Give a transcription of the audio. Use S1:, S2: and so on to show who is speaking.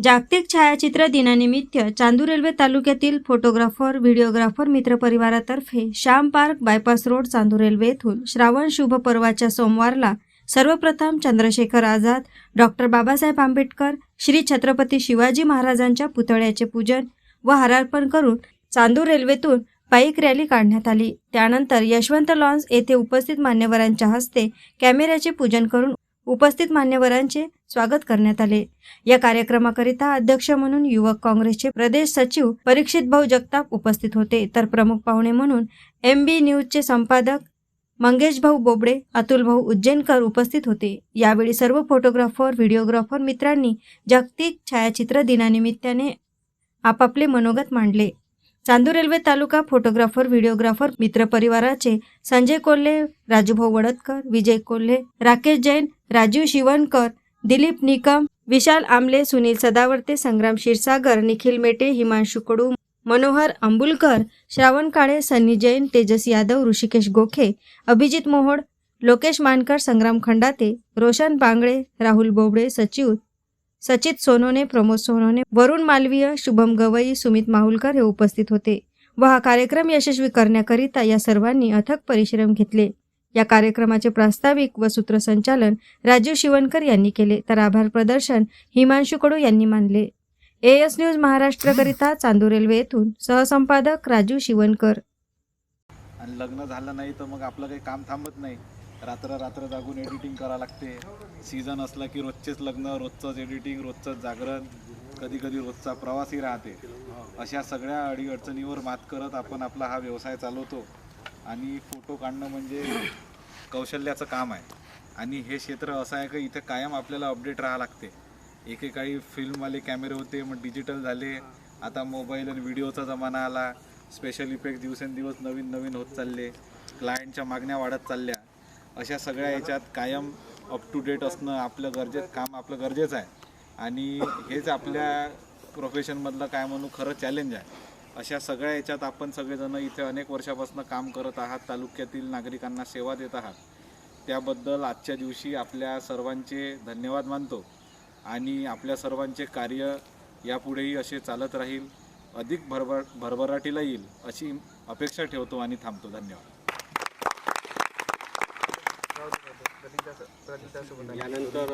S1: जागतिक छायाचित्र दिनानिमित्त चांदूर रेल्वे तालुक्यातील photographer videographer मित्रपरिवारातर्फे Shyam park bypass road Chandur Railway येथून श्रावण शुभ पर्वाच्या सोमवारला सर्वप्रथम चंद्रशेखर आझाद डॉक्टर बाबासाहेब आंबेडकर श्री छत्रपती शिवाजी महाराजांच्या पुतळ्याचे पूजन व हारार्पण करून चांदूर रेल्वेतून बाईक रॅली काढण्यात आली. त्यानंतर यशवंत लॉन्स येथे उपस्थित मान्यवरांच्या हस्ते कॅमेऱ्याचे पूजन करून उपस्थित मान्यवरांचे स्वागत करण्यात आले. या कार्यक्रमाकरिता अध्यक्ष म्हणून युवक काँग्रेसचे प्रदेश सचिव परीक्षित भाऊ जगताप उपस्थित होते. तर प्रमुख पाहुणे म्हणून एम बी न्यूजचे संपादक मंगेश भाऊ बोबडे अतुल भाऊ उज्जैनकर उपस्थित होते. यावेळी सर्व फोटोग्राफर व्हिडिओग्राफर मित्रांनी जागतिक छायाचित्र दिनानिमित्ताने आपापले मनोगत मांडले. चांदूर रेल्वे तालुका फोटोग्राफर व्हिडिओग्राफर मित्र परिवाराचे संजय कोल्हे राजूभाऊ वडतकर विजय कोल्हे राकेश जैन राजीव शिवणकर दिलीप निकम विशाल आमले सुनील सदावर्ते संग्राम क्षीरसागर निखिल मेटे हिमांशु कडू मनोहर अंबुलकर श्रावण काळे सन्नी जैन तेजस यादव ऋषिकेश गोखे अभिजित मोहोड लोकेश मानकर संग्राम खंडाते रोशन बांगडे राहुल बोबडे सचिव सचित सोनोने प्रमोद सोनोने वरुण मालवीय शुभम गवई सुमित माहुलकर हे उपस्थित होते. व हा कार्यक्रम यशस्वी करण्याकरिता या सर्वांनी अथक परिश्रम घेतले. या कार्यक्रमाचे प्रास्ताविक व सूत्रसंचालन राजीव शिवणकर यांनी केले. तर आभार प्रदर्शन हिमांशु कडू यांनी मानले. एएस न्यूज महाराष्ट्रकरिता चांदूर रेल्वे येथून सहसंपादक राजू शिवणकर.
S2: आणि लग्न झालं नाही तर मग आपलं काही काम थांबत नाही. रात्र रात्र जागून एडिटिंग करावं लागते. सीझन असला की रोजचेच लग्न रोजचंच एडिटिंग रोजचंच जागरण कधी कधी रोजचा प्रवासही राहते. अशा सगळ्या अडीअडचणीवर मात करत आपण आपला हा व्यवसाय चालवतो. आणि फोटो काढणं म्हणजे कौशल्याचं काम आहे. आणि हे क्षेत्र असं आहे की इथे कायम आपल्याला अपडेट राहावं लागते. एकेकाळी फिल्मवाले कॅमेरे होते मग डिजिटल झाले. आता मोबाईल आणि व्हिडिओचा जमाना आला. स्पेशल इफेक्ट दिवसेंदिवस नवीन नवीन होत चालले. क्लायंटच्या मागण्या वाढत चालल्या. अशा सगळ्या याच्यात कायम अप टू डेट असणं आपलं गरजे काम आपलं गरजेचं आहे. आणि हेच आपल्या प्रोफेशनमधलं काय म्हणू खरं चॅलेंज आहे. अशा सगळ्या याच्यात आपण सगळेजण इथे अनेक वर्षापासून काम करत आहात तालुक्यातील नागरिकांना सेवा देत आहात. त्याबद्दल आजच्या दिवशी आपल्या सर्वांचे धन्यवाद मानतो आणि आपल्या सर्वांचे कार्य यापुढेही असे चालत राहील. अधिक भरभर भरभराटीला येईल अशी अपेक्षा ठेवतो आणि थांबतो. धन्यवाद.
S3: यानंतर